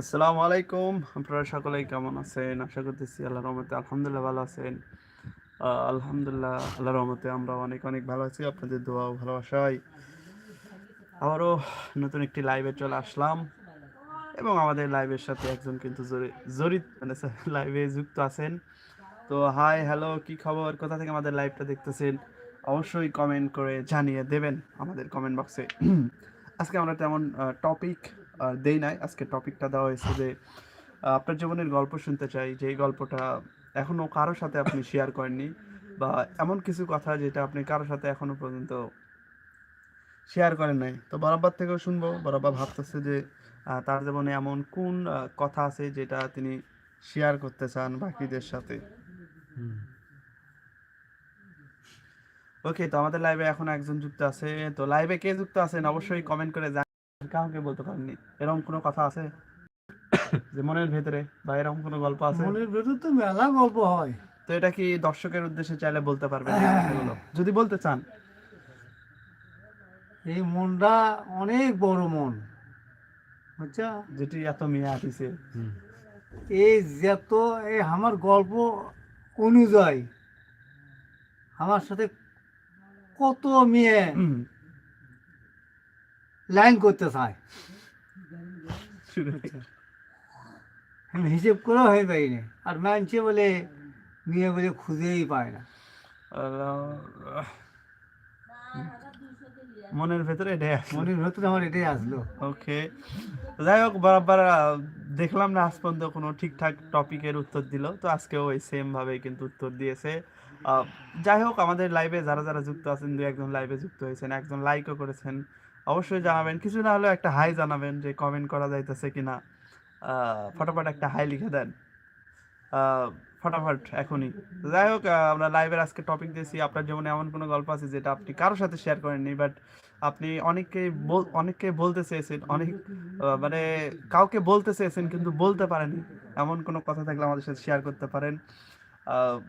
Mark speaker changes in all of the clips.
Speaker 1: আসসালামু আলাইকুম। আপনারা সকলেই কেমন আছেন? আশা করতেছি আল্লাহ রহমতে আলহামদুলিল্লাহ ভালো আছেন। আলহামদুলিল্লাহ আল্লাহ রহমতে আমরা অনেক অনেক ভালো আছি। আপনাদের দোয়া ভালোবাসায়। আবারও নতুন একটি লাইভে চলে আসলাম। এবং আমাদের লাইভের সাথে একজন কিন্তু জড়িত মানে লাইভে যুক্ত আছেন। তো হাই হ্যালো কি খবর? কোথা থেকে আমাদের লাইভটা দেখতেছেন? অবশ্যই কমেন্ট করে জানিয়ে দেবেন আমাদের কমেন্ট বক্সে আজকে আমরা তেমন টপিক দেই নাই। আজকে টপিকটা দেওয়া হয়েছে যে আপনার জীবনের গল্প শুনতে চাই। যে গল্পটা এখনও কারোর সাথে আপনি শেয়ার করেননি বা এমন কিছু কথা যেটা আপনি কারোর সাথে এখনও পর্যন্ত শেয়ার করেন নাই। তো বরাবর থেকেও শুনব, বরাবর ভাবতেছে যে তার জীবনে এমন কোন কথা আছে যেটা তিনি শেয়ার করতে চান বাকিদের সাথে? ওকে তো আমাদের লাইভে এখন একজন যুক্ত আছে। তো লাইভে কে যুক্ত আছেন? অবশ্যই কমেন্ট করে জানান কাউকে বলতে পারেননি। এরকম কোনো কথা আছে? যে মনের ভেতরে বা এরকম কোনো গল্প আছে?
Speaker 2: মনের ভেতর তো মেলা গল্প হয়।
Speaker 1: তো এটা কি দর্শকের উদ্দেশ্যে চাইলে বলতে পারবেন? এই কথাগুলো যদি বলতে চান।
Speaker 2: এই মনটা অনেক বড় মন। বুঝছা
Speaker 1: যেটি এত মেয়ে আটিছে
Speaker 2: এই যত এই আমার গল্প অনুযায়ী আমার সাথে কত মেয়ে লাইন করতে চায়। আমি হিসেব করেও হয়ে পাইনি। আর মানছে বলে মেয়ে বলে খুঁজেই পায় না।
Speaker 1: মনের ভেতরে এটাই
Speaker 2: মনের ভেতরে আমার এটাই আসলো।
Speaker 1: ওকে। যাই হোক বরাবর দেখলাম না আজ পর্যন্ত কোনো ঠিকঠাক টপিকের উত্তর দিল। তো আজকেও ওই সেম ভাবে কিন্তু উত্তর দিয়েছে। যাই হোক আমাদের লাইভে যারা যারা যুক্ত আছেন দু একজন লাইভে যুক্ত হয়েছেন একজন লাইকও করেছেন অবশ্যই জানাবেন। কিছু না হলেও একটা হাই জানাবেন যে কমেন্ট করা যাইতেছে কিনা। ফটাফট একটা হাই লিখে দেন। আহ, ফটাফট এখনই। যাই হোক আমরা লাইভের আজকে টপিক দিয়েছি। আপনার জীবনে এমন কোনো গল্প আছে যেটা আপনি কারোর সাথে শেয়ার করেননি? বাট আপনি অনেককে অনেককে বলতে চেয়েছেন অনেক মানে কাউকে বলতে চেয়েছেন কিন্তু বলতে পারেনি এমন কোনো কথা থাকলে আমাদের সাথে শেয়ার করতে পারেন। আহ,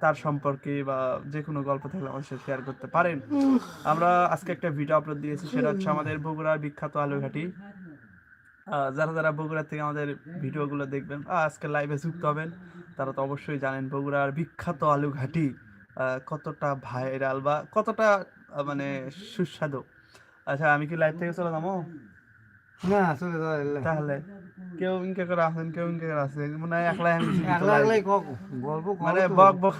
Speaker 1: তার সম্পর্কে বা যে কোনো গল্প থাকলে আমাদের সাথে শেয়ার করতে পারেন। আমরা আজকে একটা ভিডিও আপলোড দিয়েছি সেটা হচ্ছে আমাদের বগুড়ার বিখ্যাত আলুঘাটি যারা যারা বগুড়া থেকে আমাদের ভিডিওগুলো দেখবেন আজকে লাইভে যুক্ত হবেন তারা তো অবশ্যই জানেন বগুড়ার বিখ্যাত আলুঘাটি আহ, কতটা ভাইরাল বা কতটা মানে সুস্বাদু। আচ্ছা আমি কি লাইভ থেকে চলে যাব?
Speaker 2: না
Speaker 1: তাহলে কেউ ইনকে করে আছেন কেউ ইনকে করে আছে মনে হয় একলাই আমি
Speaker 2: একলা একলাই গল্প
Speaker 1: মানে বক বক।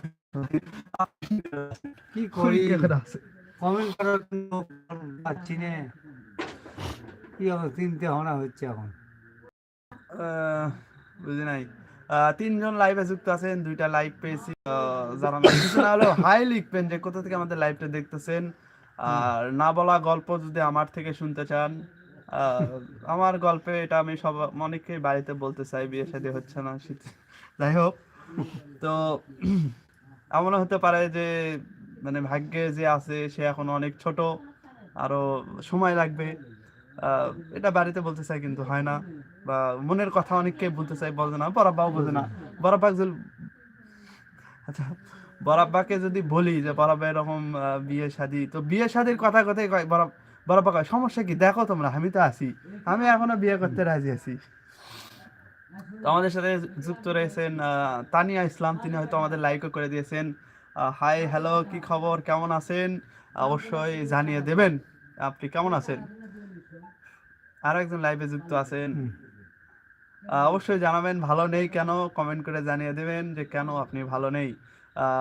Speaker 2: কি করি। কমেন্ট করার পাচ্ছি না? কি হবে চিন্তা ভাবনা হচ্ছে এখন।
Speaker 1: বুঝি নাই। তিনজন লাইভে যুক্ত আছেন, দুইটা লাইভ পেয়েছি। যারা কিছু হাই লিখবেন যে কোথা থেকে আমাদের লাইভটা দেখতেছেন, আর না বলা গল্প যদি আমার থেকে শুনতে চান আমার গল্পে এটা আমি সব অনেকেই বাড়িতে বলতে চাই, বিয়ে শাদী হচ্ছে না, শীত- যাই হোক, তো এমনও হতে পারে যে মানে ভাগ্যে যে আছে, সে এখন অনেক ছোট, আরও সময় লাগবে। এটা বাড়িতে বলতে চাই কিন্তু হয় না। বা মনের কথা অনেককে বলতে চাই, বলে না বরাব্বাও বোঝে না। বরাব্বা আচ্ছা বরাব্বাকে যদি বলি যে বরাব্বা এরকম বিয়ে শাদি, তো বিয়ে শাদির কথা কথাই কয় বরাব বরাব্বা কয়, সমস্যা কি? দেখো তোমরা, আমি তো আছি। আমি এখনও বিয়ে করতে রাজি আছি। তো আমাদের সাথে যুক্ত রয়েছেন তানিয়া ইসলাম। তিনি হয়তো আমাদের লাইকও করে দিয়েছেন। হাই হ্যালো কি খবর? কেমন আছেন? অবশ্যই জানিয়ে দেবেন। আপনি কেমন আছেন? আরও একজন লাইভে যুক্ত আছেন। অবশ্যই জানাবেন ভালো নেই কেন? কমেন্ট করে জানিয়ে দেবেন যে কেন আপনি ভালো নেই।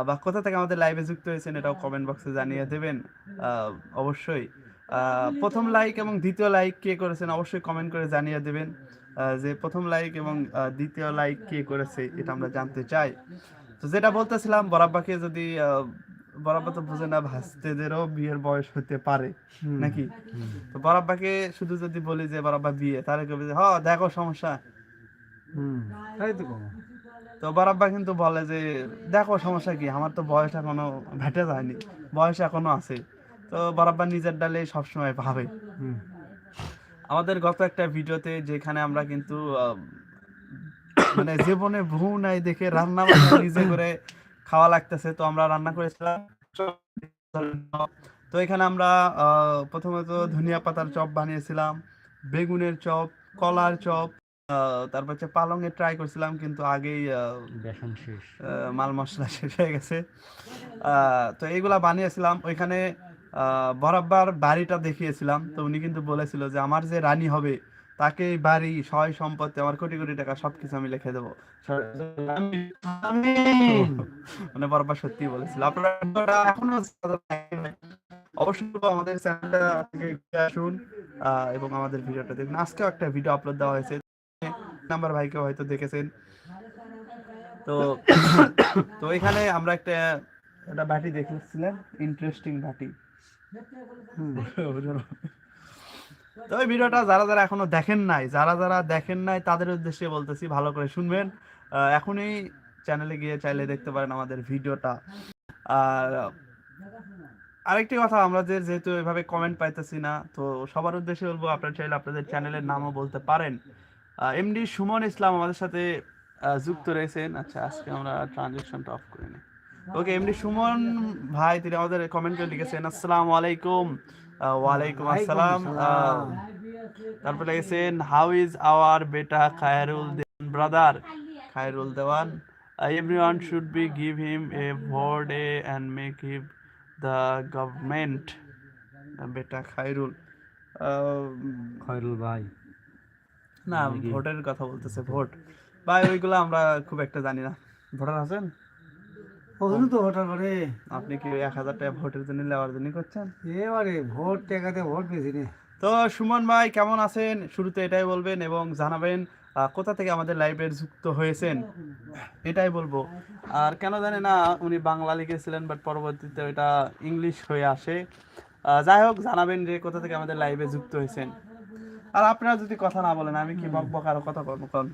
Speaker 1: বা কোথা থেকে আমাদের লাইভে যুক্ত হয়েছেন এটাও কমেন্ট বক্সে জানিয়ে দেবেন। অবশ্যই। প্রথম লাইক এবং দ্বিতীয় লাইক কে করেছেন অবশ্যই কমেন্ট করে জানিয়ে দেবেন। যে প্রথম লাইক এবং দ্বিতীয় লাইক কে করেছে এটা আমরা জানতে চাই। তো যেটা বলতেছিলাম বরাব্বাকে যদি বরাব্বা তো বুঝে না ভাস্তেদেরও বিয়ের বয়স হতে পারে নাকি? তো বরাব্বাকে শুধু যদি বলি যে বরাব্বা বিয়ে তাহলে কবে যে হ দেখো সমস্যা।
Speaker 2: তাই তো কম।
Speaker 1: তো বারাব্বা কিন্তু বলে যে দেখো সমস্যা কি আমার তো বয়স এখনও ভেটে যায়নি বয়স এখনও আছে। তো বারাব্বা নিজের ডালে সবসময় ভাবে। আমাদের গত একটা ভিডিওতে যেখানে আমরা কিন্তু আহ, মানে জীবনে ভু নাই দেখে রান্না নিজে করে খাওয়া লাগতেছে তো আমরা রান্না করেছিলাম। তো এখানে আমরা প্রথমত ধনিয়া পাতার চপ বানিয়েছিলাম বেগুনের চপ কলার চপ তারপর হচ্ছে পালংয়ে ট্রাই করছিলাম কিন্তু আগেই
Speaker 2: বেসন শেষ।
Speaker 1: মাল মশলা শেষ হয়ে গেছে। আহ, তো এইগুলা বানিয়েছিলাম। ওইখানে আহ, বরাবর বাড়িটা দেখিয়েছিলাম তো উনি কিন্তু বলেছিল যে আমার যে রানী হবে তাকে বাড়ি সয় সম্পত্তি, আমার কোটি কোটি টাকা সবকিছু আমি লিখে দেবো। মানে বরাবর সত্যি বলেছিল। আপনারা এখনও অবশ্যই আমাদের চ্যানেলটা আসুন এবং আমাদের ভিডিওটা দেখুন। আজকেও একটা ভিডিও আপলোড দেওয়া হয়েছে। নাম্বার ভাইকে হয়তো দেখেছেন। তো তো এখানে আমরা একটা একটা বাটি দেখেছিলাম। ইন্টারেস্টিং বাটি। তো ওই ভিডিওটা যারা যারা এখনও দেখেন নাই, যারা যারা দেখেন নাই, তাদের উদ্দেশ্যে বলতেছি ভালো করে শুনবেন। এখনই চ্যানেলে গিয়ে চাইলে দেখতে পারেন আমাদের ভিডিওটা। আর আরেকটি কথা, আমরা যে যেহেতু এভাবে কমেন্ট পাইতেছি না, তো সবার উদ্দেশ্যে বলব, আপনারা চাইলে আপনাদের চ্যানেলের নামও বলতে পারেন। এমডি সুমন ইসলাম আমাদের সাথে যুক্ত রয়েছেন। আচ্ছা আজকে আমরা ট্রানজেকশনটা অফ করে নিই। ওকে এমডি সুমন ভাই, তিনি আমাদের কমেন্ট করে লিখেছেন, আসসালামু আলাইকুম। ওয়ালাইকুম আসসালাম। তারপরে লিখেছেন how is our beta Khairul Dewan brother Khairul Dewan everyone should be give him a vote a and make him the government beta Khairul
Speaker 2: Khairul ভাই
Speaker 1: না ভোটের কথা বলতেছে ভোট। ভাই ওইগুলো আমরা খুব একটা জানি না। ভোটার আছেন?
Speaker 2: ওখানে তো ভোটার করে
Speaker 1: আপনি কি এক হাজার টাকা ভোটের জন্য নেওয়ার জন্য করছেন?
Speaker 2: এবারে ভোট টেকাতে ভোট বেশি নে।
Speaker 1: তো সুমন ভাই কেমন আছেন? শুরুতে এটাই বলবেন এবং জানাবেন কোথা থেকে আমাদের লাইভে যুক্ত হয়েছেন? এটাই বলব। আর কেন জানি না উনি বাংলা লিখেছিলেন বাট পরবর্তীতে ওটা ইংলিশ হয়ে আসে। যাই হোক জানাবেন যে কোথা থেকে আমাদের লাইভে যুক্ত হয়েছেন। আর আপনারা যদি কথা না বলেন আমি কি বক বক আরও কথা বলব? কন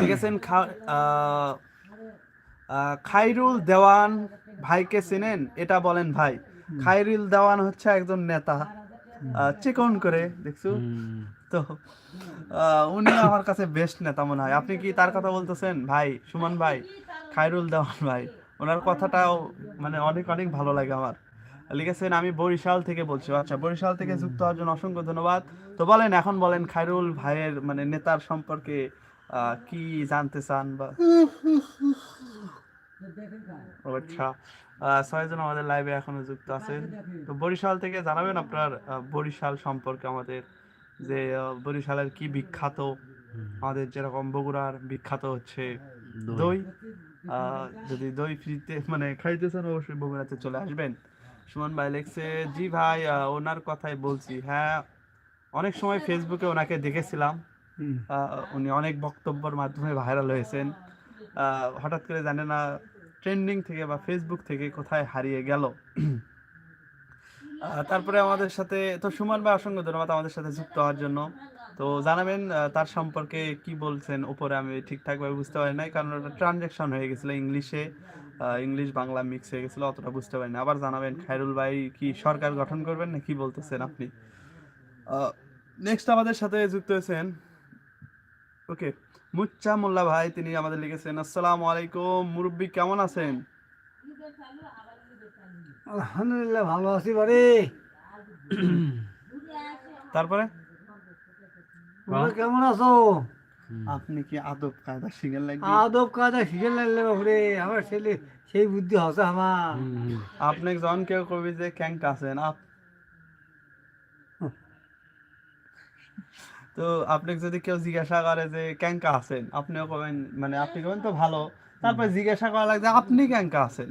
Speaker 1: ঠিক আছেন খা- খাইরুল দেওয়ান ভাইকে চেনেন? এটা বলেন ভাই। খাইরুল দেওয়ান হচ্ছে একজন নেতা। চিকন করে দেখছ? তো উনি আমার কাছে বেস্ট নেতা মনে হয়। আপনি কি তার কথা বলতেছেন? ভাই সুমন ভাই খাইরুল দেওয়ান ভাই। ওনার কথাটাও মানে অনেক অনেক ভালো লাগে আমার। লিখেছেন আমি বরিশাল থেকে বলছি। আচ্ছা বরিশাল থেকে যুক্ত হওয়ার জন্য অসংখ্য ধন্যবাদ। তো বলেন এখন বলেন খাইরুল ভাইয়ের মানে নেতার সম্পর্কে কি জানতে চান বা আচ্ছা ছয়জন আমাদের লাইভে এখনও যুক্ত আছেন। তো বরিশাল থেকে জানাবেন আপনার বরিশাল সম্পর্কে আমাদের যে বরিশালের কি বিখ্যাত আমাদের যেরকম বগুড়ার বিখ্যাত হচ্ছে দই। যদি দই ফ্রিতে মানে খাইতে চান অবশ্যই বগুড়াতে চলে আসবেন। সুমন ভাই লেখছে জি ভাই ওনার কথাই বলছি। হ্যাঁ অনেক সময় ফেসবুকে ওনাকে দেখেছিলাম। উনি অনেক বক্তব্যের মাধ্যমে ভাইরাল হয়েছেন। হঠাৎ করে জানে না ট্রেন্ডিং থেকে বা ফেসবুক থেকে কোথায় হারিয়ে গেল। তারপরে আমাদের সাথে, তো সুমন ভাই অসংখ্য ধন্যবাদ আমাদের সাথে যুক্ত হওয়ার জন্য। তো জানাবেন তার সম্পর্কে কি বলছেন, উপরে আমি ঠিকঠাকভাবে বুঝতে পারি নাই, কারণ ওটা ট্রানজ্যাকশন হয়ে গেছিল ইংলিশে ইংলিশ বাংলা মিক্স হয়ে গেছিল, অতটা বুঝতে পারিনি আবার জানাবেন, খায়রুল ভাই কি সরকার গঠন করবেন না কি বলতেছেন আপনি? নেক্সট আমাদের সাথে যুক্ত হয়েছেন ওকে। মুচ্চা মোল্লা ভাই তিনি আমাদের লিখেছেন আসসালামু আলাইকুম মুরব্বী কেমন আছেন?
Speaker 2: আলহামদুলিল্লাহ ভালো আছি বারে
Speaker 1: তারপরে?
Speaker 2: কেমন আছো?
Speaker 1: আপনি কি আদব কায়দা শিখেন লাগবে?
Speaker 2: আদব কায়দা শিখে লাগলে বাপরে আমার ছেলে সেই বুদ্ধি হসে আমার।
Speaker 1: আপনি জন কেউ কবি যে ক্যাঙ্ক আছেন আপ তো আপনি যদি কেউ জিজ্ঞাসা করে যে ক্যাঙ্কা আছেন? আপনিও কবেন মানে আপনি কবেন তো ভালো। তারপর জিজ্ঞাসা করা লাগছে আপনি ক্যাঙ্কা আছেন?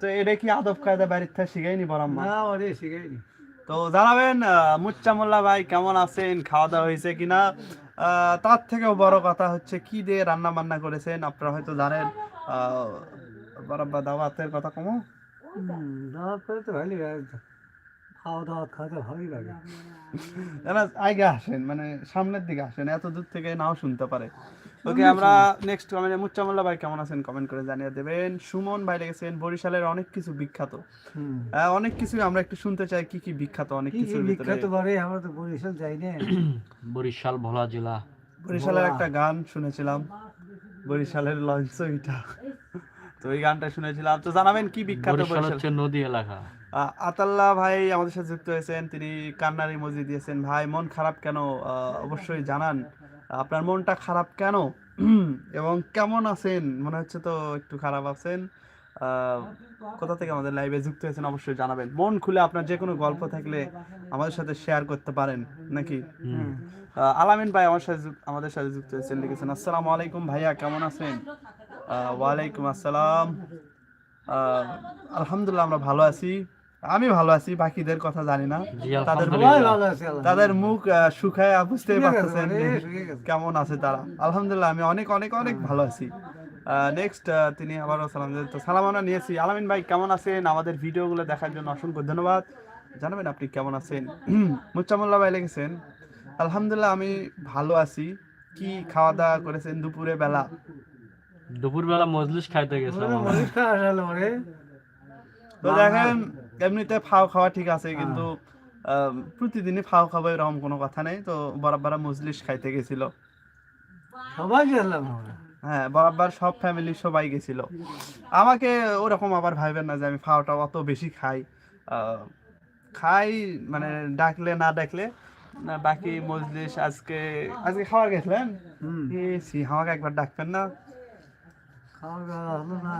Speaker 1: তো এটা কি আদব কায়দা বাড়ির থেকে শিখাইনি বরাম্মা
Speaker 2: না ওরে শিখাইনি
Speaker 1: তো জানাবেন আহ, মুচ্চা মোল্লা ভাই কেমন আছেন খাওয়া দাওয়া হয়েছে কিনা? আহ, তার থেকেও বড় কথা হচ্ছে কি দিয়ে রান্না বান্না করেছেন? আপনারা হয়তো জানেন আহ, বরাব্বা দাওয়াতের কথা কমো।
Speaker 2: দাওয়াত করে তো ভালোই খাওয়া দাওয়া খাওয়াতে ভালোই লাগে
Speaker 1: আগে আসেন মানে সামনের দিকে আসেন এত দূর থেকে নাও শুনতে পারে। ওকে আমরা নেক্সট কমেন্টে মুচ্চামুল্লা ভাই কেমন আছেন কমেন্ট করে জানিয়ে দেবেন। সুমন ভাই লেগেছেন বরিশালের অনেক কিছু বিখ্যাত। অনেক কিছুই আমরা একটু শুনতে চাই কি কি বিখ্যাত অনেক
Speaker 2: কি কি
Speaker 1: কিছুর ভিতরে?
Speaker 2: বিখ্যাত বারে আমরা তো বরিশাল যাই না।
Speaker 3: বরিশাল ভোলা জেলা।
Speaker 1: বরিশালের একটা গান শুনেছিলাম বরিশালের লঞ্চ ওইটা। তো ওই গানটা শুনেছিলাম। তো জানাবেন কি বিখ্যাত
Speaker 3: বরিশাল
Speaker 1: বরিশাল?
Speaker 3: হচ্ছে নদী এলাকা।
Speaker 1: আহ, আতাল্লাহ ভাই আমাদের সাথে যুক্ত হয়েছেন তিনি কান্নার ইমোজি দিয়েছেন। ভাই মন খারাপ কেন? অবশ্যই জানান। আপনার মনটা খারাপ কেন? এবং কেমন আছেন? মনে হচ্ছে তো একটু খারাপ আছেন। কোথা থেকে আমাদের লাইভে যুক্ত হয়েছেন অবশ্যই জানাবেন। মন খুলে আপনার যে কোনো গল্প থাকলে আমাদের সাথে শেয়ার করতে পারেন নাকি? আলামিন ভাই আমার সাথে আমাদের সাথে যুক্ত হয়েছেন লিখেছেন আসসালামু আলাইকুম ভাইয়া কেমন আছেন? ওয়ালাইকুম আসসালাম। আহ, আলহামদুলিল্লাহ আমরা ভালো আছি। আমি ভালো আছি বাকিদের কথা জানি না। তাদের
Speaker 2: সবাই
Speaker 3: আলহামদুলিল্লাহ
Speaker 2: ভালো আছে আল্লাহ
Speaker 1: তাদের মুখ শুকায় বুঝতেই পারতেছেন। কেমন আছে তারা। আলহামদুলিল্লাহ আমি অনেক অনেক অনেক ভালো আছি। নেক্সট তিনি আবারও সালাম তো সালাম আমরা নিয়েছি। আলামিন ভাই কেমন আছেন? আমাদের ভিডিওগুলো দেখার জন্য অসংখ্য ধন্যবাদ। জানাবেন আপনি কেমন আছেন? মুচ্চামুল্লা ভাই লিখেছেন আলহামদুলিল্লাহ আমি ভালো আছি। কি খাওয়া দাওয়া করেছেন দুপুরে বেলা?
Speaker 3: দুপুরবেলা মজলিস খাইতে গেছিলাম
Speaker 1: তো দেখেন এমনিতে ফাও খাওয়া ঠিক আছে কিন্তু প্রতিদিনই ফাও খাব এরকম কোনো কথা নেই তো বরাবর মজলিস খাইতে গেছিল।
Speaker 2: সবাই গেলাম
Speaker 1: হ্যাঁ বরাবর সব ফ্যামিলি সবাই গেছিল। আমাকে ওরকম আবার ভাইবেন না যে আমি ফাওটা অত বেশি খাই। খাই মানে ডাকলে না ডাকলে না বাকি মজলিস আজকে আজকে খাওয়া গেছিলেন? সি আমাকে একবার ডাকবেন না।
Speaker 2: খাওয়া না।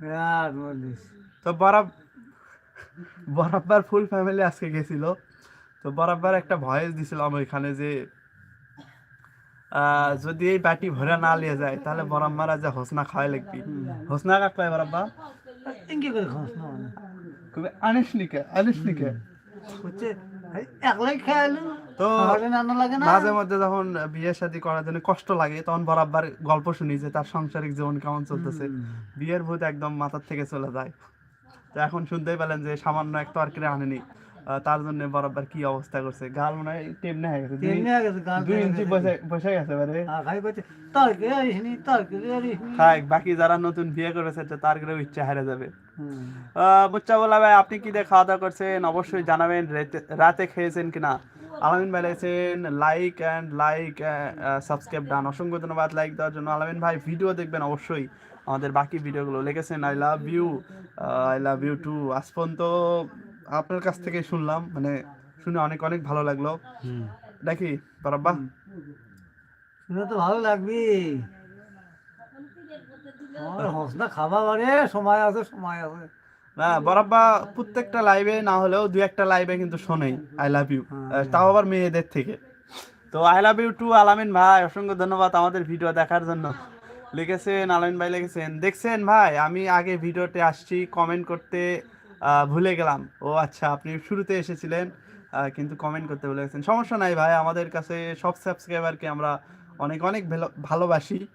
Speaker 2: বিরাট
Speaker 1: তো বরাব বরাবর ফুল ফ্যামিলি আজকে গেছিল। তো বরাবর একটা ভয়েস দিছিলাম ওইখানে যে যদি এই বাটি ভরে না লিয়ে যায় তাহলে বরাম্মারা যে হোসনা খাওয়াই লাগবি। হোসনা কাক পায় বরাব্বা আনিস নিকে আনিস নিকে তো মাঝে মধ্যে যখন বিয়ে শাদী করার জন্য কষ্ট লাগে তখন বরাবর গল্প শুনি যে তার সাংসারিক জীবন কেমন চলতেছে। বিয়ের ভূত একদম মাথার থেকে চলে যায়। তো এখন শুনতেই পেলেন যে সামান্য এক তরকারি আনেনি। তার জন্য বরাবর কি অবস্থা করছে? গাল মনে হয় টেমনে হয়ে গেছে।
Speaker 2: তেমনি হয়ে গেছে গান
Speaker 1: দুই ইঞ্চি বসে বসে গেছে বারে।
Speaker 2: তরকারি তরকারি
Speaker 1: খাই বাকি যারা নতুন বিয়ে করেছে তার ঘরেও ইচ্ছা হারে যাবে। বুচ্চা বলা ভাই আপনি কি দিয়ে খাওয়া দাওয়া করছেন? অবশ্যই জানাবেন রাতে- খেয়েছেন কিনা আলামিন ভাই লিখেছেন like and like subscribe done. অসংখ্য ধন্যবাদ লাইক দেওয়ার জন্য। আলামিন ভাই ভিডিও দেখবেন অবশ্যই। আমাদের বাকি ভিডিওগুলো লিখেছেন I love you I love you too আজ পর্যন্ত আপনার কাছ থেকে শুনলাম মানে শুনে অনেক অনেক ভালো লাগল। নাকি বারাব্বা?
Speaker 2: শুনে তো ভালো লাগবে। হসনা খাবা বারে সময় আছে সময় আছে।
Speaker 1: না বরাব্বা প্রত্যেকটা লাইভে না হলেও দু একটা লাইভে কিন্তু শোনেই আই লাভ ইউ। তাও আবার মেয়েদের থেকে। তো আই লাভ ইউ টু আলামিন ভাই অসংখ্য ধন্যবাদ আমাদের ভিডিও দেখার জন্য। লিখেছেন, আলামিন ভাই লিখেছেন। দেখছেন ভাই, আমি আগে ভিডিওতে আসছি কমেন্ট করতে ভুলে গেলাম। ও আচ্ছা আপনি শুরুতে এসেছিলেন কিন্তু কমেন্ট করতে ভুলে গেছেন। সমস্যা নাই ভাই, আমাদের কাছে সব সাবস্ক্রাইবারকে আমরা অনেক অনেক ভেলো- ভালোবাসি।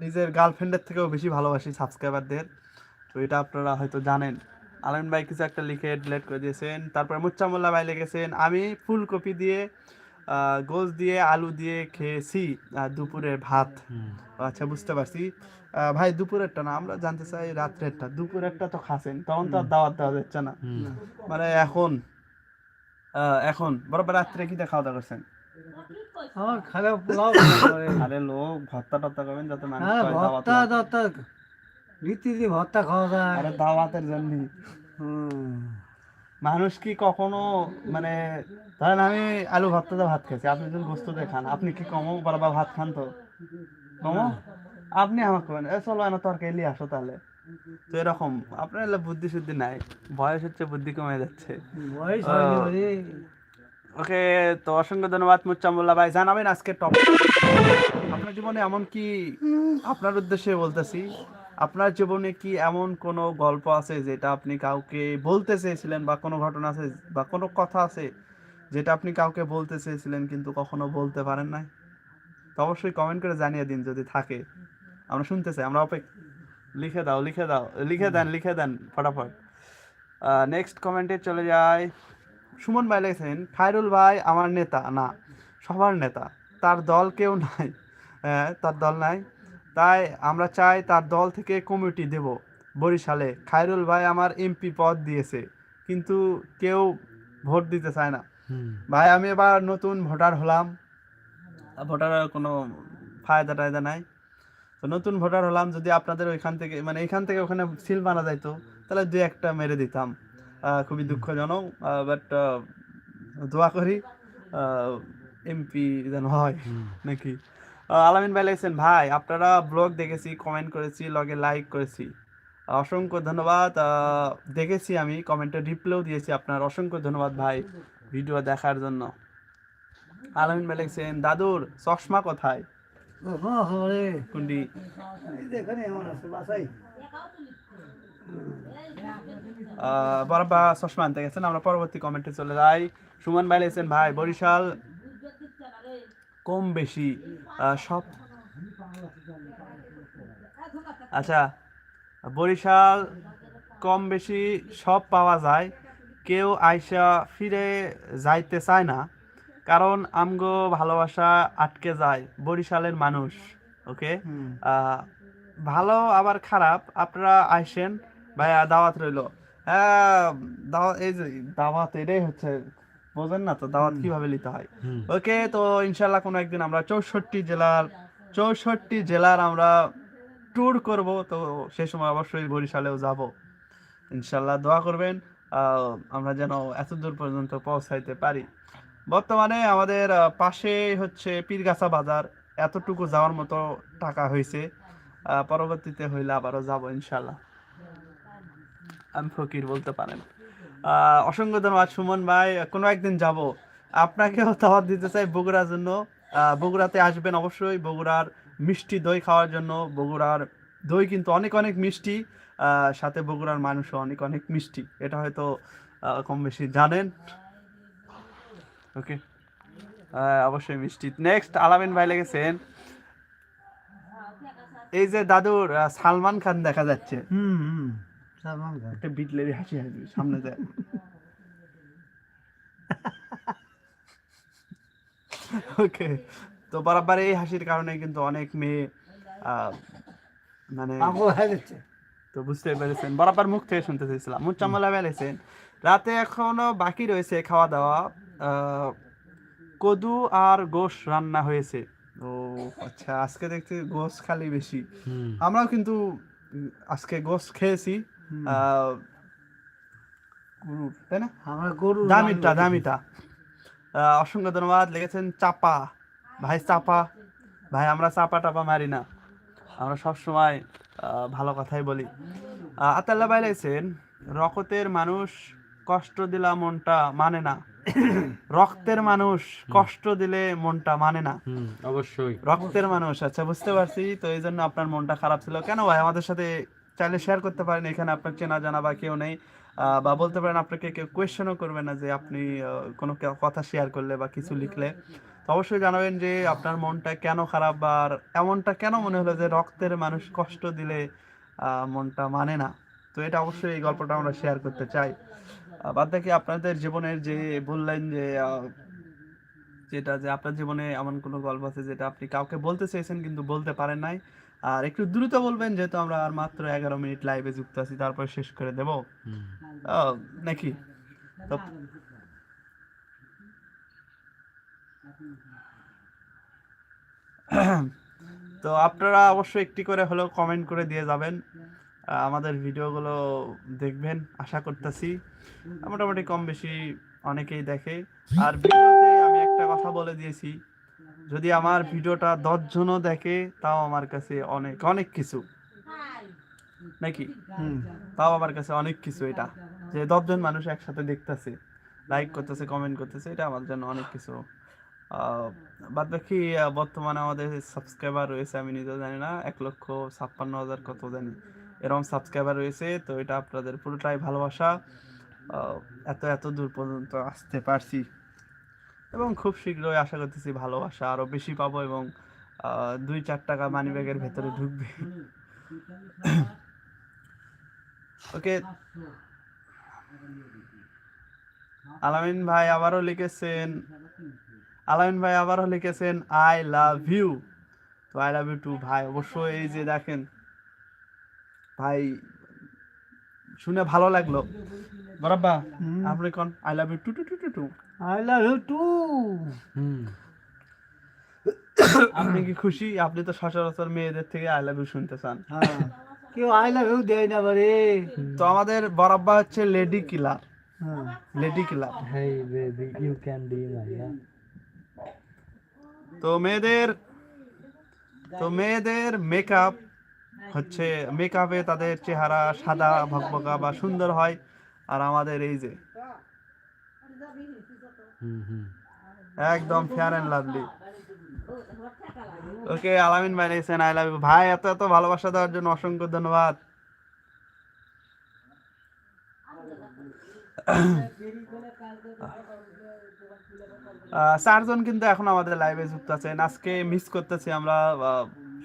Speaker 1: নিজের গার্লফ্রেন্ডের থেকেও বেশি ভালোবাসি সাবস্ক্রাইবারদের তো এটা আপনারা হয়তো জানেন। আলমিন ভাই কিছু একটা লিখে ডিলেট করে দিয়েছেন। তারপরে মুচ্চামুল্লা ভাই লিখেছেন, আমি ফুলকপি দিয়ে গোস দিয়ে আলু দিয়ে খেয়েছি দুপুরে ভাত। আচ্ছা বুঝতে পারছি। ভাই দুপুরেরটা না আমরা জানতে চাই রাত্রেরটা। দুপুরেরটা তো খাসেন তখন তো আর দাওয়াত দেওয়া যাচ্ছে না। মানে এখন এখন বরাবর রাত্রে কি খাওয়া দাওয়া করছেন?
Speaker 2: খালে পোলাও খাওয়া
Speaker 1: আরে লোক ভর্তা টর্তা করবেন যাতে মানুষ
Speaker 2: হ্যাঁ ভর্তা
Speaker 1: না।
Speaker 2: রীতি ভর্তা খাওয়া যায়।
Speaker 1: আরে দাওয়াতের জন্য
Speaker 2: হুম।
Speaker 1: মানুষ কি কখনো মানে ধরেন আমি আলু ভর্তা দিয়ে ভাত খেয়েছি আপনি যদি গোস্ত দিয়ে খান আপনি কি কমো? বরাবর ভাত খান তো। কমো? আপনি আমাকে বলেন এ চলো এনে তরকারি আসো তাহলে। তো এরকম আপনার বুদ্ধি শুদ্ধি নাই বয়স হচ্ছে বুদ্ধি কমে যাচ্ছে।
Speaker 2: বয়স
Speaker 1: ওকে তো অসংখ্য ধন্যবাদ মুচ্চামুল্লা ভাই। জানাবেন আজকে টপ আপনার জীবনে এমন কি আপনার উদ্দেশ্যে বলতেছি? আপনার জীবনে কি এমন কোনো গল্প আছে যেটা আপনি কাউকে বলতে চেয়েছিলেন বা কোনো ঘটনা আছে বা কোনো কথা আছে যেটা আপনি কাউকে বলতে চেয়েছিলেন কিন্তু কখনো বলতে পারেন নাই? তো অবশ্যই কমেন্ট করে জানিয়ে দিন যদি থাকে। আমরা শুনতে চাই আমরা অপেক লিখে দাও লিখে দাও লিখে দেন লিখে দেন ফটাফট। নেক্সট কমেন্টে চলে যায় সুমন ভাই লিখেছেন খায়রুল ভাই আমার নেতা না সবার নেতা তার দল কেউ নাই। হ্যাঁ, তার দল নাই। তাই আমরা চাই তার দল থেকে কমিটি দেব। বরিশালে খায়রুল ভাই আমার এমপি পদ দিয়েছে কিন্তু কেউ ভোট দিতে চায় না। ভাই আমি এবার নতুন ভোটার হলাম। ভোটারের কোনো ফায়দা টায়দা নাই। তো নতুন ভোটার হলাম যদি আপনাদের ওইখান থেকে মানে এখান থেকে ওখানে সিল মারা যাইতো তাহলে দু একটা মেরে দিতাম। খুবই দুঃখজনক বাট দোয়া করি এমপি যেন হয় নাকি? আলামিন ভাই লিখছেন ভাই আপনারা ব্লগ দেখেছি কমেন্ট করেছি লগে লাইক করেছি। অসংখ্য ধন্যবাদ। দেখেছি আমি কমেন্টে রিপ্লাইও দিয়েছি আপনার। অসংখ্য ধন্যবাদ ভাই ভিডিও দেখার জন্য। আলামিন ভাই লিখছেন দাদুর চশমা কোথায়? বরাবর চশমা আনতে গেছেন আমরা পরবর্তী কমেন্টে চলে যাই। সুমন ভাই লিখছেন ভাই বরিশাল কম বেশি সব আচ্ছা বরিশাল কম বেশি সব পাওয়া যায়। কেউ আইসা ফিরে যাইতে চায় না কারণ আমগো ভালোবাসা আটকে যায় বরিশালের মানুষ ওকে? ভালো আবার খারাপ আপনারা আইসেন ভাইয়া দাওয়াত রইল। হ্যাঁ দাওয়াত এই যে দাওয়াত এটাই হচ্ছে বোঝেন না তো দাওয়াত কীভাবে নিতে হয়? ওকে তো ইনশাল্লাহ কোনো একদিন আমরা চৌষট্টি জেলার চৌষট্টি জেলার আমরা ট্যুর করব তো সে সময় অবশ্যই বরিশালেও যাব। ইনশাল্লাহ দোয়া করবেন আমরা যেন এত দূর পর্যন্ত পৌঁছাইতে পারি। বর্তমানে আমাদের পাশে হচ্ছে পীরগাছা বাজার এতটুকু যাওয়ার মতো টাকা হয়েছে। পরবর্তীতে হইলে আবারও যাব ইনশাল্লাহ আমি ফকির বলতে পারেন। অসংখ্য ধন্যবাদ সুমন ভাই কোনো একদিন যাব। আপনাকেও দাওয়াত দিতে চাই বগুড়ার জন্য। বগুড়াতে আসবেন অবশ্যই বগুড়ার মিষ্টি দই খাওয়ার জন্য। বগুড়ার দই কিন্তু অনেক অনেক মিষ্টি সাথে বগুড়ার মানুষও অনেক অনেক মিষ্টি। এটা হয়তো কম বেশি জানেন। ওকে অবশ্যই মিষ্টি। নেক্সট আলামিন ভাই লেগেছেন। এই যে দাদুর সালমান খান দেখা যাচ্ছে।
Speaker 2: হুম, হুম। সালমান খান।
Speaker 1: একটা বিট লেগে হাসি হাসি সামনে যায় ওকে তো বরাবর এই হাসির কারণে কিন্তু অনেক মেয়ে আহ, মানে
Speaker 2: হয়ে।
Speaker 1: তো বুঝতে পেরেছেন। বরাবর মুখ থেকে শুনতে চাইছিলাম। মুচাম্মলা বেলেছেন রাতে এখনও বাকি রয়েছে খাওয়া দাওয়া আহ, কদু আর গোশ রান্না হয়েছে। ও আচ্ছা আজকে দেখতে গোশ খালি বেশি। আমরাও কিন্তু আজকে গোশ খেয়েছি। গরুর, তাই না?
Speaker 2: আমার গরু
Speaker 1: দামিটা দামিটা অসংখ্য ধন্যবাদ লিখেছেন চাপা। ভাই চাপা। ভাই আমরা চাপা টাপা মারি না। আমরা সবসময় ভালো কথাই বলি। আতাল্লা ভাই লিখেছেন রকতের মানুষ কষ্ট দিলা মনটা মানে না। রক্তের মানুষ কষ্ট দিলে মনটা মানে না।
Speaker 3: অবশ্যই।
Speaker 1: রক্তের মানুষ আচ্ছা বুঝতে পারছি। তো এই জন্য আপনার মনটা খারাপ ছিল। কেন ভাই আমাদের সাথে চাইলে শেয়ার করতে পারেন, এখানে আপনার চেনা জানা বা কেউ নেই বা বলতে পারেন আপনাকে কেউ কোয়েশ্চেনও করবে না যে আপনি কোনো কথা শেয়ার করলে বা কিছু লিখলে। তো অবশ্যই জানাবেন যে আপনার মনটা কেন খারাপ বা এমনটা কেন মনে হলো যে রক্তের মানুষ কষ্ট দিলে মনটা মানে না। তো এটা অবশ্যই এই গল্পটা আমরা শেয়ার করতে চাই। বাদ দেখি আপনাদের জীবনের যে বললেন যে যেটা যে আপনার জীবনে এমন কোনো গল্প আছে যেটা আপনি কাউকে বলতে চেয়েছেন কিন্তু বলতে পারেন নাই আর একটু দ্রুত বলবেন যেহেতু আমরা আর মাত্র এগারো মিনিট লাইভে যুক্ত আছি তারপর শেষ করে দেব। নাকি? তো তো আপনারা অবশ্যই একটি করে হলেও কমেন্ট করে দিয়ে যাবেন। আমাদের ভিডিওগুলো দেখবেন আশা করতেছি। মোটামুটি কম বেশি অনেকেই দেখে। আর ভিডিওতে আমি একটা কথা বলে দিয়েছি যদি আমার ভিডিওটা দশজনও দেখে, তাও আমার কাছে অনেক অনেক কিছু। নাকি?
Speaker 2: হুম।
Speaker 1: তাও আমার কাছে অনেক কিছু এটা। যে দশজন মানুষ একসাথে দেখতেছে লাইক করতেছে কমেন্ট করতেছে, এটা আমার জন্য অনেক কিছু। বাদ বাকি বর্তমানে আমাদের সাবস্ক্রাইবার রয়েছে, আমি নিজেও জানি না, এক লক্ষ ছাপ্পান্ন হাজার কত জানি। এরকম সাবস্ক্রাইবার রয়েছে, তো এটা আপনাদের পুরোটাই ভালোবাসা। এত এত দূর পর্যন্ত আসতে পারছি। এবং খুব শীঘ্রই আশা করতেছি ভালোবাসা আরও বেশি পাবো এবং দুই চার টাকা মানি ব্যাগের ভেতরে ঢুকবে। ওকে। আলামিন ভাই আবারও লিখেছেন, আলামিন ভাই আবারও লিখেছেন আই লাভ ইউ তো আই লাভ ইউ টু ভাই। অবশ্যই এই যে দেখেন, ভাই শুনে ভালো লাগল। বরাব্বা
Speaker 2: হুম।
Speaker 1: আপনি কোন I love you too too too too. Too
Speaker 2: I love you too
Speaker 1: আপনি কি খুশি? আপনি তো সচরাচর মেয়েদের থেকে আই লাভ ইউ শুনতে চান।
Speaker 2: হ্যাঁ। কেউ আই লাভ ইউ দেয় না বারে।
Speaker 1: তো আমাদের বরাব্বা হচ্ছে লেডি কিলার
Speaker 2: হ্যাঁ।
Speaker 1: Lady killer
Speaker 3: hey baby you can be my
Speaker 1: তো মেয়েদের তো মেয়েদের মেকআপ হচ্ছে মেকআপে তাদের চেহারা সাদা ভকভকা বা সুন্দর হয়। আর আমাদের এই যে একদম ফেয়ার অ্যান্ড লাভলি ওকে আলামিন ভাই লিখছেন আই লাভ ইউ ভাই এত এত ভালোবাসা দেওয়ার জন্য অসংখ্য ধন্যবাদ। চারজন কিন্তু এখন আমাদের লাইভে যুক্ত আছেন। আজকে মিস করতেছি আমরা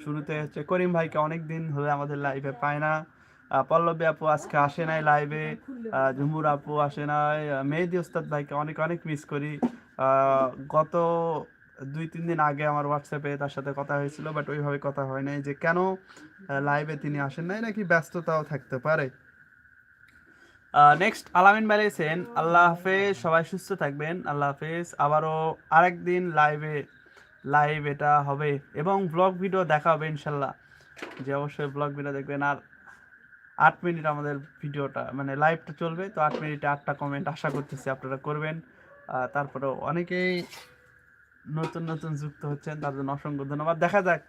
Speaker 1: শুরুতে হচ্ছে করিম ভাইকে অনেক দিন আমাদের লাইভে পাই না। পল্লবী আপু আজকে আসে নাই লাইভে ঝুমুর আপু আসে নাই। মেহেদি ওস্তাদ ভাইকে অনেক অনেক মিস করি। গত দুই, তিন দিন আগে আমার হোয়াটসঅ্যাপে তার সাথে কথা হয়েছিল বাট ওইভাবে কথা হয় নাই যে কেন লাইভে তিনি আসেন নাই, নাকি ব্যস্ততাও থাকতে পারে। নেক্সট আলামিন ভাই লিখেছেন, আল্লাহ হাফেজ, সবাই সুস্থ থাকবেন, আল্লাহ হাফেজ। আবারও আরেকদিন লাইভে লাইভ এটা হবে এবং ব্লগ ভিডিও দেখা হবে ইনশাল্লাহ। যে অবশ্যই ব্লগ ভিডিও দেখবেন আর আট মিনিট আমাদের ভিডিওটা মানে লাইভটা চলবে তো আট মিনিটে আটটা কমেন্ট আশা করতেছি আপনারা করবেন। আহ, তারপরেও অনেকেই নতুন নতুন যুক্ত হচ্ছেন তার জন্য অসংখ্য ধন্যবাদ। দেখা যাক।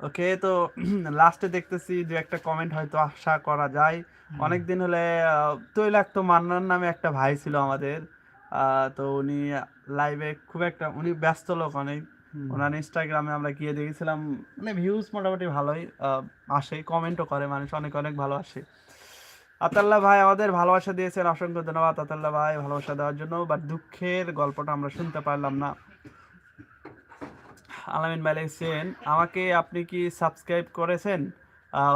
Speaker 1: ওকে তো লাস্টে দেখতেছি যে একটা কমেন্ট হয়তো আশা করা যায়। অনেক দিন হলে তৈলাক্ত মান্নার নামে একটা ভাই ছিল আমাদের। তো উনি লাইভে খুব একটা উনি ব্যস্ত লোক অনেক। ওনার ইনস্টাগ্রামে আমরা গিয়ে দেখেছিলাম মানে ভিউজ মোটামুটি ভালোই আসে কমেন্টও করে মানুষ অনেক অনেক ভালো আসে। আতাল্লাহ ভাই আমাদের ভালোবাসা দিয়েছেন অসংখ্য ধন্যবাদ আতাল্লাহ ভাই ভালোবাসা দেওয়ার জন্য বাট দুঃখের গল্পটা আমরা শুনতে পারলাম না। আলামিন ভাই লিখছেন আমাকে আপনি কি সাবস্ক্রাইব করেছেন?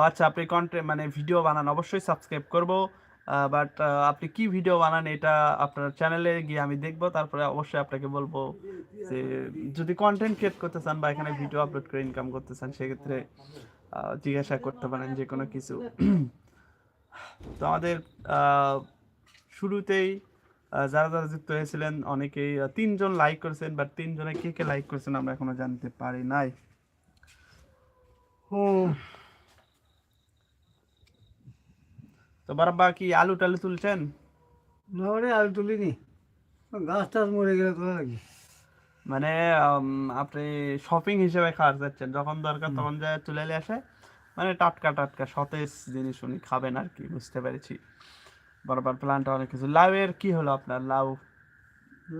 Speaker 1: আচ্ছা আপনি কন্টেন্ট মানে ভিডিও বানান অবশ্যই সাবস্ক্রাইব করব। বাট আপনি কি ভিডিও বানান এটা আপনার চ্যানেলে গিয়ে আমি দেখব, তারপরে অবশ্যই আপনাকে বলব যে যদি কন্টেন্ট ক্রিয়েট করতে চান বা এখানে ভিডিও আপলোড করে ইনকাম করতে চান, সেক্ষেত্রে জিজ্ঞাসা করতে পারেন যে কোনো কিছু তো আমাদের শুরুতেই যারা যারা যুক্ত হয়েছিলেন, অনেকেই তিনজন লাইক করেছেন বাট তিনজনে কে কে লাইক করেছেন আমরা এখনও জানতে পারি নাই হুম। তো বারবা কি আলু টালু তুলছেন?
Speaker 2: নরে আলু তুলিনি। গাছ টাছ মরে গেলে
Speaker 1: মানে আপনি শপিং হিসেবে খাওয়া যাচ্ছেন যখন দরকার তখন যায় তুলে নিয়ে আসে। মানে টাটকা টাটকা সতেজ জিনিস উনি খাবেন আর কি বুঝতে পেরেছি। বরাবর প্ল্যানটা অনেক কিছু। লাউয়ের কি হলো আপনার লাউ?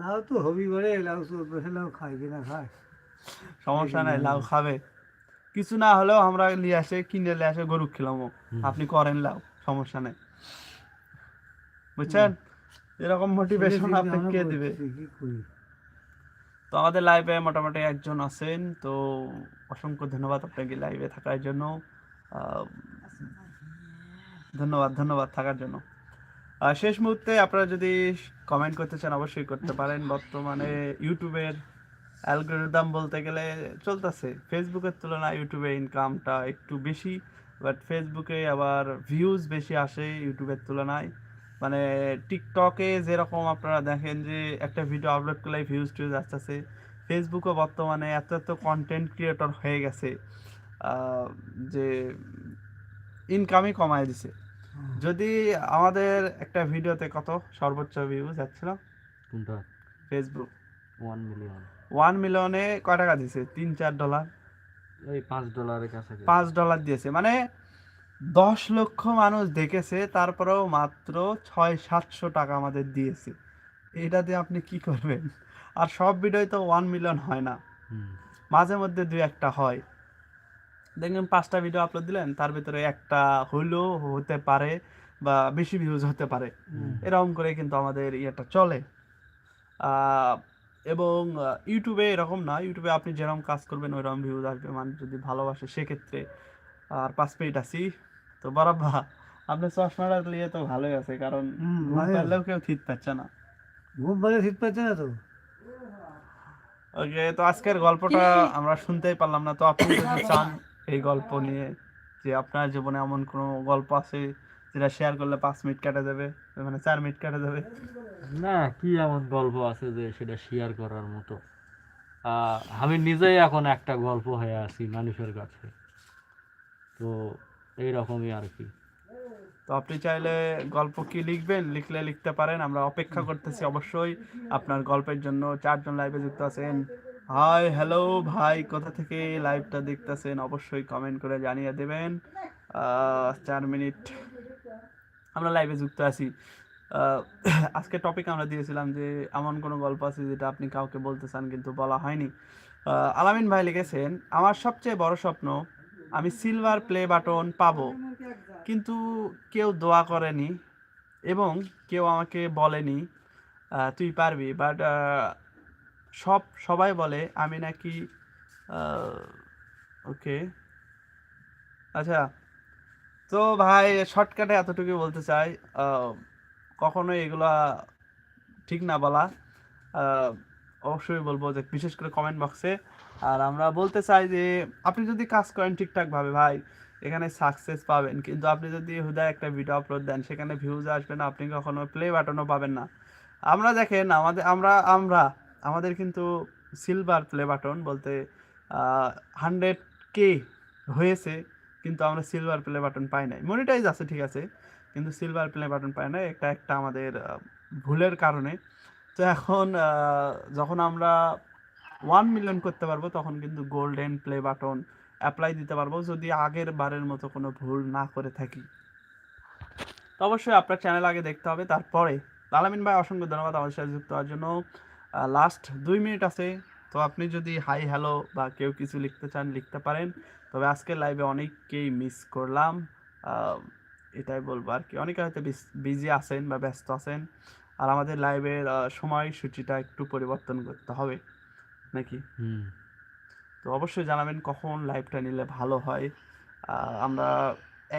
Speaker 2: লাউ তো হবি বলে লাউ তো বেশি লাউ খাই কিনা খায়।
Speaker 1: সমস্যা নাই লাউ খাবে। কিছু না হলেও আমরা নিয়ে আসে কিনে নিয়ে আসে গরু খেলামো। আপনি করেন লাউ। সমস্যা নেই। বুঝছেন? এরকম মোটিভেশন আপনাকে কে দিবে তো আমাদের লাইভে মোটামুটি একজন আছেন তো অসংখ্য ধন্যবাদ আপনাকে লাইভে থাকার জন্য। ধন্যবাদ ধন্যবাদ থাকার জন্য। শেষ মুহূর্তে আপনারা যদি কমেন্ট করতে চান অবশ্যই করতে পারেন। বর্তমানে ইউটিউবের অ্যালগোরিদম বলতে গেলে চলতেছে। ফেসবুকের তুলনায় ইউটিউবে ইনকামটা একটু বেশি। বাট ফেসবুকে আবার ভিউজ বেশি আসে ইউটিউবের তুলনায়। মানে টিকটকে যেরকম আপনারা দেখেন যে একটা ভিডিও আপলোড করলে ভিউজ টিউজ আসতেছে ফেসবুকও বর্তমানে এত এত কন্টেন্ট ক্রিয়েটর হয়ে গেছে যে ইনকামই কমায় দিছে। যদি আমাদের একটা ভিডিওতে কত সর্বোচ্চ ভিউজ যাচ্ছিল?
Speaker 3: কোনটা?
Speaker 1: ফেসবুক
Speaker 3: ওয়ান মিলিয়ন
Speaker 1: ওয়ান মিলিয়নে কয় টাকা দিছে? তিন চার ডলার
Speaker 3: পাঁচ
Speaker 1: ডলার দিয়েছে। মানে দশ লক্ষ মানুষ দেখেছে তারপরেও মাত্র ছয় সাতশো টাকা আমাদের দিয়েছে। এটা দিয়ে আপনি কি করবেন? আর সব ভিডিও তো ওয়ান মিলিয়ন হয় না। মাঝে মধ্যে দুই একটা হয়। দেখবেন পাঁচটা ভিডিও আপলোড দিলেন তার ভিতরে একটা হইলেও হতে পারে বা বেশি ভিউজ হতে পারে। এরকম করে কিন্তু আমাদের ইয়েটা চলে। আহ, এবং ইউটিউবে এরকম না। ইউটিউবে আপনি যেরকম কাজ করবেন ওইরকম ভিউজ আসবে। মানুষ যদি ভালোবাসে সেক্ষেত্রে আর পাঁচ মিনিট আছি। তো বরাব্বা আপনার চশমাটা নিয়ে তো ভালোই আছে কারণ ঘুম পারলেও কেউ ঠিক পাচ্ছে না।
Speaker 2: ঘুম পালে শীত পাচ্ছে না তো?
Speaker 1: ওকে তো আজকের গল্পটা আমরা শুনতেই পারলাম না। তো আপনি যদি চান এই গল্প নিয়ে যে আপনার জীবনে এমন কোনো গল্প আছে যেটা শেয়ার করলে পাঁচ মিনিট কাটা যাবে মানে চার মিনিট কাটা যাবে।
Speaker 3: না কি এমন গল্প আছে যে সেটা শেয়ার করার মতো? আমি নিজেই এখন একটা গল্প হয়ে আছি মানুষের কাছে। তো এইরকমই আর কি।
Speaker 1: তো আপনি চাইলে গল্প কি লিখবেন? লিখলে লিখতে পারেন আমরা অপেক্ষা করতেছি অবশ্যই। আপনার গল্পের জন্য চারজন লাইভে যুক্ত আছেন। হাই হ্যালো ভাই কোথা থেকে লাইভটা দেখতেছেন? অবশ্যই কমেন্ট করে জানিয়ে দেবেন। চার মিনিট আমরা লাইভে যুক্ত আছি। আজকে টপিক আমরা দিয়েছিলাম যে, এমন কোনো গল্প আছে যেটা আপনি কাউকে বলতে চান কিন্তু বলা হয়নি। আলামিন ভাই লিখেছেন, আমার সবচেয়ে বড় স্বপ্ন, আমি সিলভার প্লে বাটন পাবো, কিন্তু কেউ দোয়া করেনি এবং কেউ আমাকে বলেনি তুই পারবি। বাট সব, সবাই বলে, আমি নাকি ওকে আচ্ছা তো ভাই শর্টকাটে এতটুকু বলতে চাই। আহ, কখনোই এগুলা ঠিক না বলা। অবশ্যই বলব যে বিশেষ করে কমেন্ট বক্সে আর আমরা বলতে চাই যে আপনি যদি কাজ করেন ঠিকঠাকভাবে ভাই এখানে সাকসেস পাবেন। কিন্তু আপনি যদি হুদায় একটা ভিডিও আপলোড দেন সেখানে ভিউজ আসবে না আপনি কখনো প্লে বাটনও পাবেন না। আমরা দেখেন আমাদের আমরা আমরা আমাদের কিন্তু সিলভার প্লে বাটন বলতে হান্ড্রেড কে হয়েছে। কিন্তু আমরা সিলভার প্লে বাটন পাই নাই। মনিটাইজ আছে, ঠিক আছে, কিন্তু সিলভার প্লে বাটন পাই না একটা একটা আমাদের ভুলের কারণে। তো এখন যখন আমরা ওয়ান মিলিয়ন করতে পারব, তখন কিন্তু গোল্ডেন প্লে বাটন অ্যাপ্লাই দিতে পারব, যদি আগের বারের মতো কোনো ভুল না করে থাকি। তো অবশ্যই আপনার চ্যানেল আগে দেখতে হবে, তারপরে। আলামিন ভাই, অসংখ্য ধন্যবাদ আমাদের সাথে যুক্ত হওয়ার জন্য। লাস্ট দুই মিনিট আছে, তো আপনি যদি হাই হ্যালো বা কেউ কিছু লিখতে চান, লিখতে পারেন। তবে আজকের লাইভে অনেককেই মিস করলাম। এটাই বলব আর কি। অনেকে হয়তো বিজি আছেন বা ব্যস্ত আছেন আর আমাদের লাইভের সময়সূচিটা একটু পরিবর্তন করতে হবে নাকি? তো অবশ্যই জানাবেন কখন লাইভটা নিলে ভালো হয়। আমরা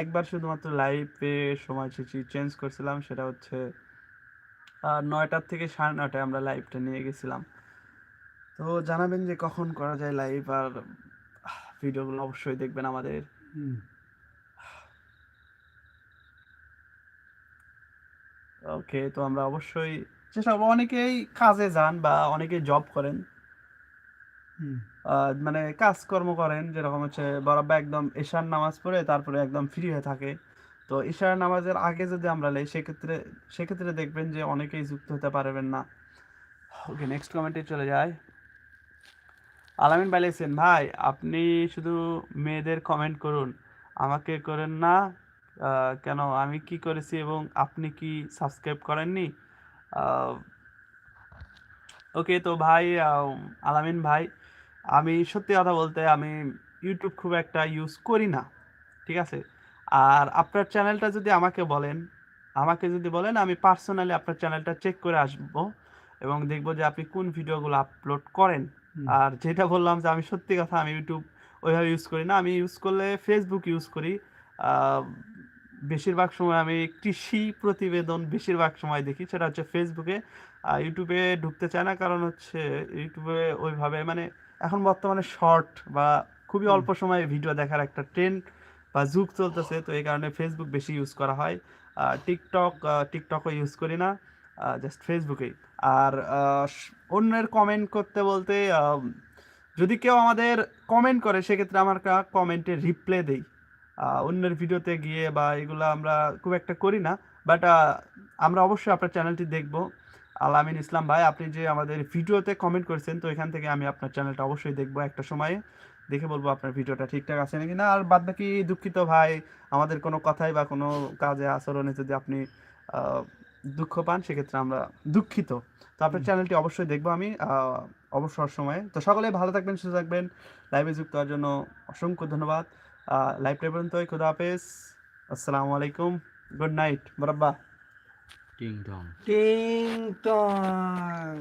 Speaker 1: একবার শুধুমাত্র লাইভে সময়সূচি চেঞ্জ করছিলাম সেটা হচ্ছে নয়টার থেকে সাড়ে নয়টায় আমরা লাইভটা নিয়ে গেছিলাম। তো জানাবেন যে কখন করা যায় লাইভ আর ভিডিওগুলো অবশ্যই দেখবেন আমাদের। ওকে তো আমরা অবশ্যই চেষ্টা করব। অনেকেই কাজে যান বা অনেকে জব করেন। মানে কাজকর্ম করেন যেরকম হচ্ছে বরাবর একদম এশার নামাজ পড়ে তারপরে একদম ফ্রি হয়ে থাকে। তো এশার নামাজের আগে যদি আমরা নেই সেক্ষেত্রে সেক্ষেত্রে দেখবেন যে অনেকেই যুক্ত হতে পারবেন না। ওকে নেক্সট কমেন্টে চলে যায় আলামিন ভাই লিখছেন, ভাই, আপনি শুধু মেয়েদের কমেন্ট করুন। আমাকে করেন না কেন? আমি কি করেছি এবং আপনি কি সাবস্ক্রাইব করেননি? ওকে তো ভাই আলামিন ভাই, আমি সত্যি কথা বলতে আমি ইউটিউব খুব একটা ইউজ করি না, ঠিক আছে? আর আপনার চ্যানেলটা যদি আমাকে বলেন, আমাকে যদি বলেন, আমি পার্সোনালি আপনার চ্যানেলটা চেক করে আসব এবং দেখব যে আপনি কোন ভিডিওগুলো আপলোড করেন। আর যেটা বললাম যে আমি সত্যি কথা আমি ইউটিউব ওইভাবে ইউজ করি না। আমি ইউজ করলে ফেসবুক ইউজ করি। বেশিরভাগ সময় আমি কৃষি প্রতিবেদন বেশিরভাগ সময় দেখি। সেটা হচ্ছে ফেসবুকে ইউটিউবে ঢুকতে চায় না কারণ হচ্ছে ইউটিউবে ওইভাবে মানে এখন বর্তমানে শর্ট বা খুবই অল্প সময়ে ভিডিও দেখার একটা ট্রেন্ড বা যুগ চলতেছে। তো এই কারণে ফেসবুক বেশি ইউজ করা হয়। টিকটক টিকটকও ইউজ করি না। জাস্ট ফেসবুকেই আর অন্যের কমেন্ট করতে বলতে যদি কেউ আমাদের কমেন্ট করে, সেক্ষেত্রে আমার কমেন্টে রিপ্লাই দেই। অন্যের ভিডিওতে গিয়ে বা এগুলো আমরা খুব একটা করি না বাট আমরা অবশ্যই আপনার চ্যানেলটি দেখব। আলামিন ইসলাম ভাই, আপনি যে আমাদের ভিডিওতে কমেন্ট করেছেন, তো এখান থেকে আমি আপনার চ্যানেলটা অবশ্যই দেখব একটা সময়ে। দেখে বলব আপনার ভিডিওটা ঠিকঠাক আছে নাকি না। আর বাদ বাকি দুঃখিত ভাই, আমাদের কোনো কথাই বা কোনো কাজে, আচরণে যদি আপনি দুঃখ পান সেক্ষেত্রে আমরা দুঃখিত। তো আপনার চ্যানেলটি অবশ্যই দেখব আমি অবসর সময়ে। তো সকলে ভালো থাকবেন সুস্থ থাকবেন। লাইভে যুক্ত হওয়ার জন্য অসংখ্য ধন্যবাদ। লাইভটা পর্যন্ত খুদা হাফেজ। আসসালামু আলাইকুম। গুড নাইট বরাব্বা
Speaker 3: টিং টং
Speaker 2: টিং টং